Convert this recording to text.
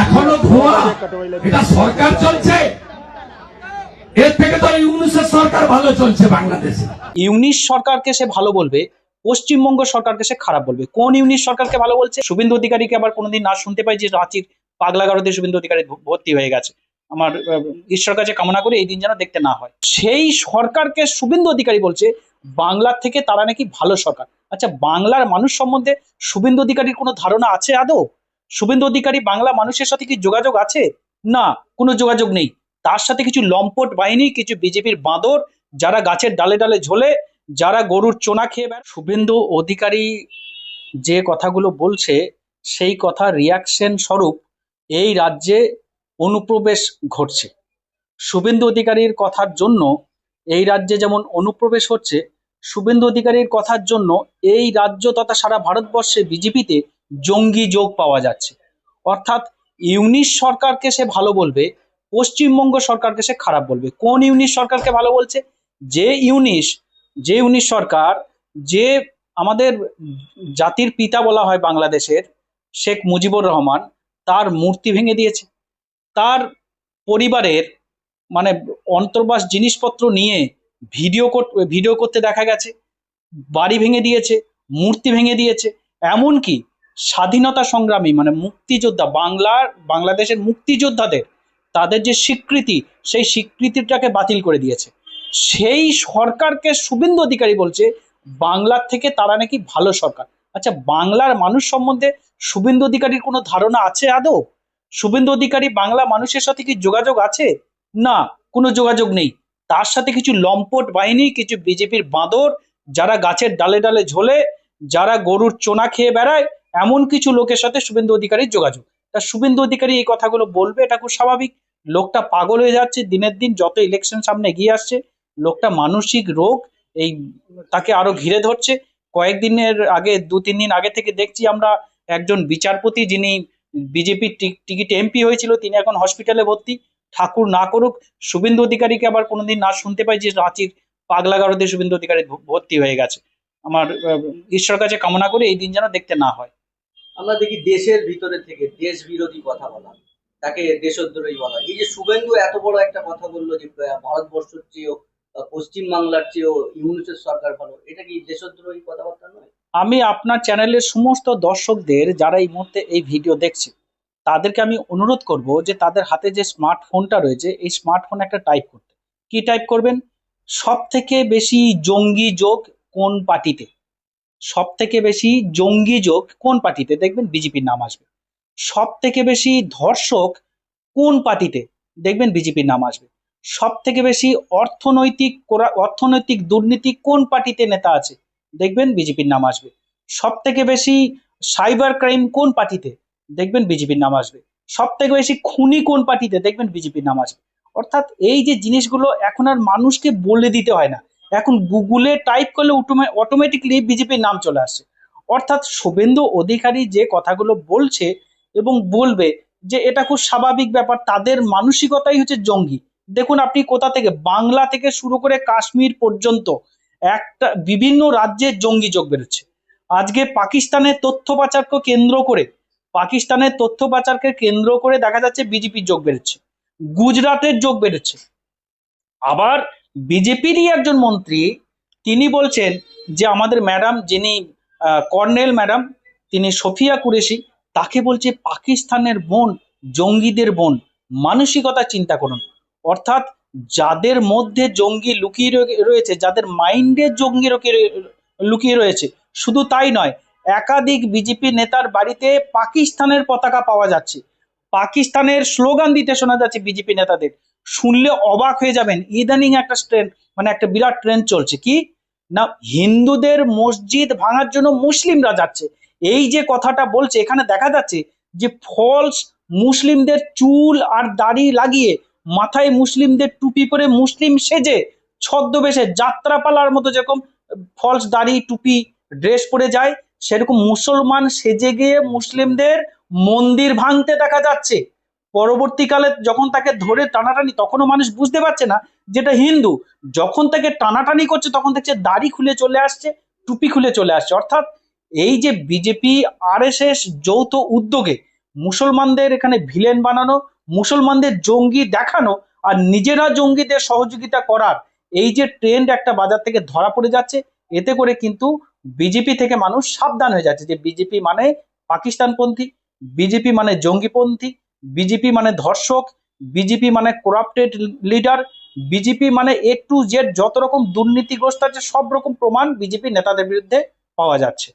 এখনও এটা সরকার চলছে। এর থেকে তো ইউনিসেফ সরকার ভালো চলছে বাংলাদেশে। ইউনিশ সরকারকে সে ভালো বলবে, পশ্চিমবঙ্গ সরকারকে সে খারাপ বলবে। কোন ইউনিশ সরকারকে ভালো বলছে? শুভেন্দু অধিকারীকে আবার কোনোদিন না শুনতে পাই যে রাঁচির পাগলাগারদে শুভেন্দু অধিকারী ভর্তি হয়ে গেছে। আমার ঈশ্বর কাছে কামনা করে এই দিন যেন দেখতে না হয়। সেই সরকারকে শুভেন্দু অধিকারী বলছে, বাংলার থেকে তারা নাকি ভালো সরকার। আচ্ছা বাংলার মানুষ সম্বন্ধে শুভেন্দু অধিকারীর কোনো ধারণা আছে আদৌ? শুভেন্দু অধিকারী বাংলা মানুষের সাথে কি যোগাযোগ আছে? না, কোনো যোগাযোগ নেই। তার সাথে কিছু লম্পট বাহিনী, কিছু বিজেপির বাঁদর, যারা গাছের ডালে ডালে ঝোলে, যারা গরুর চোনা খেয়ে বেড়ায়। শুভেন্দু অধিকারী যে কথাগুলো বলছে, সেই কথা রিয়াকশন স্বরূপ এই রাজ্যে অনুপ্রবেশ ঘটছে। শুভেন্দু অধিকারীর কথার জন্য এই রাজ্যে যেমন অনুপ্রবেশ হচ্ছে, শুভেন্দু অধিকারীর কথার জন্য এই রাজ্য তথা সারা ভারতবর্ষে বিজেপিতে জঙ্গি যোগ পাওয়া যাচ্ছে। অর্থাৎ ইউনিশ সরকারকে সে ভালো বলবে, পশ্চিমবঙ্গ সরকারকে সে খারাপ বলবে। কোন ইউনিশ সরকারকে ভালো বলছে? যে ইউনিশ যে ইউনিশ সরকার, যে আমাদের জাতির পিতা বলা হয় বাংলাদেশের, শেখ মুজিবুর রহমান, তার মূর্তি ভেঙে দিয়েছে। তার পরিবারের মানে অন্তর্বাস জিনিসপত্র নিয়ে ভিডিও ভিডিও করতে দেখা গেছে। বাড়ি ভেঙে দিয়েছে, মূর্তি ভেঙে দিয়েছে। এমনকি স্বাধীনতা সংগ্রামী মানে মুক্তিযোদ্ধা, বাংলার, বাংলাদেশের মুক্তিযোদ্ধাদের, তাদের যে স্বীকৃতি, সেই স্বীকৃতিটাকে বাতিল করে দিয়েছে। সেই সরকারকে শুভেন্দু অধিকারী বলছে, বাংলার থেকে তারা নাকি ভালো সরকার। আচ্ছা বাংলার মানুষ সম্বন্ধে শুভেন্দু অধিকারীর কোনো ধারণা আছে আদৌ? শুভেন্দু অধিকারী, বাংলা মানুষের সাথে কি যোগাযোগ আছে? না, কোনো যোগাযোগ নেই। তার সাথে কিছু লম্পট বাহিনী, কিছু বিজেপির বাঁদর, যারা গাছের ডালে ডালে ঝোলে, যারা গরুর চোনা খেয়ে বেড়ায় এমন কিছু লোকের সাথে শুভেন্দু অধিকারীর যোগাযোগ। তা শুভেন্দু অধিকারী এই কথাগুলো বলবে, এটা খুব স্বাভাবিক। লোকটা পাগল হয়ে যাচ্ছে, দিনের দিন যত ইলেকশন সামনে এগিয়ে আসছে, লোকটা মানসিক রোগ, এই তাকে আরও ঘিরে ধরছে। কয়েকদিনের আগে, দু তিন দিন আগে থেকে দেখছি আমরা একজন বিচারপতি, যিনি বিজেপির টিকিট এমপি হয়েছিল, তিনি এখন হসপিটালে ভর্তি। ঠাকুর না করুক, শুভেন্দু অধিকারীকে আবার কোনোদিন না শুনতে পাই যে রাঁচির পাগলাগারদে শুভেন্দু অধিকারী ভর্তি হয়ে গেছে। আমার ঈশ্বর কাছে কামনা করে এই দিন যেন দেখতে না হয়। আমরা দেখি দেশের ভিতরে থেকে দেশ বিরোধী কথা বলা, তাকে দেশদ্রোহী বলা। এই যে শুভেন্দু এত বড় একটা কথা বলল যে ভারতবর্ষের চেয়েও পশ্চিম বাংলার চেয়েও ইউনিসেফ সরকার ভালো, এটা কি দেশদ্রোহী কথাবার্তা নয়? আমি আপনার চ্যানেলের সমস্ত দর্শকদের যারা এই মুহূর্তে এই ভিডিও দেখছে, তাদেরকে আমি অনুরোধ করব যে তাদের হাতে যে স্মার্টফোনটা রয়েছে, এই স্মার্টফোন একটা টাইপ করতে। কি টাইপ করবেন? সব থেকে বেশি জঙ্গি যোগ কোন পার্টিতে? সব থেকে বেশি জঙ্গি যোগ কোন পার্টিতে? দেখবেন বিজেপির নাম আসবে। সব থেকে বেশি ধর্ষক কোন পার্টিতে? দেখবেন বিজেপির নাম আসবে। সব থেকে বেশি অর্থনৈতিক অর্থনৈতিক দুর্নীতি কোন পার্টিতে নেতা আছে? দেখবেন বিজেপির নাম আসবে। সব থেকে বেশি সাইবার ক্রাইম কোন পার্টিতে? দেখবেন বিজেপির নাম আসবে। সব থেকে বেশি খুনি কোন পার্টিতে? দেখবেন বিজেপির নাম আসবে। অর্থাৎ এই যে জিনিসগুলো এখন আর মানুষকে বলে দিতে হয় না। এখন গুগলে টাইপ করলে অটোমেটিকলি বিজেপির নাম চলে আসে। অর্থাৎ শুভেন্দু অধিকারী যে কথাগুলো বলছে এবং বলবে যে এটা খুব স্বাভাবিক ব্যাপার, তাদের মানসিকতাই হচ্ছে জঙ্গি। দেখুন আপনি কোথা থেকে, বাংলা থেকে শুরু করে কাশ্মীর পর্যন্ত একটা বিভিন্ন রাজ্যে জঙ্গি যোগ বেরোচ্ছে আজকে পাকিস্তানের তথ্য পাচারকে কেন্দ্র করে, পাকিস্তানের তথ্য পাচারকে কেন্দ্র করে দেখা যাচ্ছে বিজেপির যোগ বেরোচ্ছে গুজরাটের যোগ বেরোচ্ছে আবার বিজেপিরই একজন মন্ত্রী, তিনি বলছেন যে আমাদের ম্যাডাম যিনি কর্নেল ম্যাডাম, তিনি সফিয়া কুরেশি, তাকে বলছে পাকিস্তানের বোন, জঙ্গিদের বোন। মানসিকতা চিন্তা করুন। অর্থাৎ যাদের মধ্যে জঙ্গি লুকিয়ে রয়ে- রয়েছে, যাদের মাইন্ডে জঙ্গি লুকিয়ে রয়েছে, শুধু তাই নয়, একাধিক বিজেপি নেতার বাড়িতে পাকিস্তানের পতাকা পাওয়া যাচ্ছে। পাকিস্তানের স্লোগান দিতে শোনা যাচ্ছে বিজেপি নেতাদের। শুনলে অবাক হয়ে যাবেন, ইদানিং একটা ট্রেন মানে একটা বিরাট ট্রেন চলছে। কি? না, হিন্দুদের মসজিদ ভাঙার জন্য মুসলিমরা যাচ্ছে। এই যে কথাটা বলছে, এখানে দেখা যাচ্ছে যে ফলস মুসলিমদের চুল আর দাড়ি লাগিয়ে মাথায় মুসলিমদের টুপি পরে মুসলিম সেজে ছদ্মবেশে যাত্রাপালার মতো যেরকম ফলস দাড়ি, টুপি, ড্রেস পরে যায়, সেরকম মুসলমান সেজে গিয়ে মুসলিমদের মন্দির ভাঙতে দেখা যাচ্ছে। পরবর্তীকালে যখন তাকে ধরে টানাটানি, তখনও মানুষ বুঝতে পারছে না যেটা হিন্দু। যখন তাকে টানাটানি করছে, তখন দেখছে দাড়ি খুলে চলে আসছে, টুপি খুলে চলে আসছে। অর্থাৎ এই যে বিজেপি আর যৌথ উদ্যোগে মুসলমানদের এখানে ভিলেন বানানো, মুসলমানদের জঙ্গি দেখানো আর নিজেরা জঙ্গিদের সহযোগিতা করার এই যে ট্রেন্ড একটা বাজার থেকে ধরা পড়ে যাচ্ছে, এতে করে কিন্তু বিজেপি থেকে মানুষ সাবধান হয়ে যাচ্ছে যে বিজেপি মানে পাকিস্তানপন্থী, বিজেপি মানে জঙ্গিপন্থী বিজেপি মানে ধর্ষক বিজেপি মানে করাপ্টেড লিডার বিজেপি মানে এ টু জেড যত রকম দুর্নীতিগ্রস্ত আছে সব রকম প্রমাণ বিজেপি নেতাদের বিরুদ্ধে পাওয়া যাচ্ছে।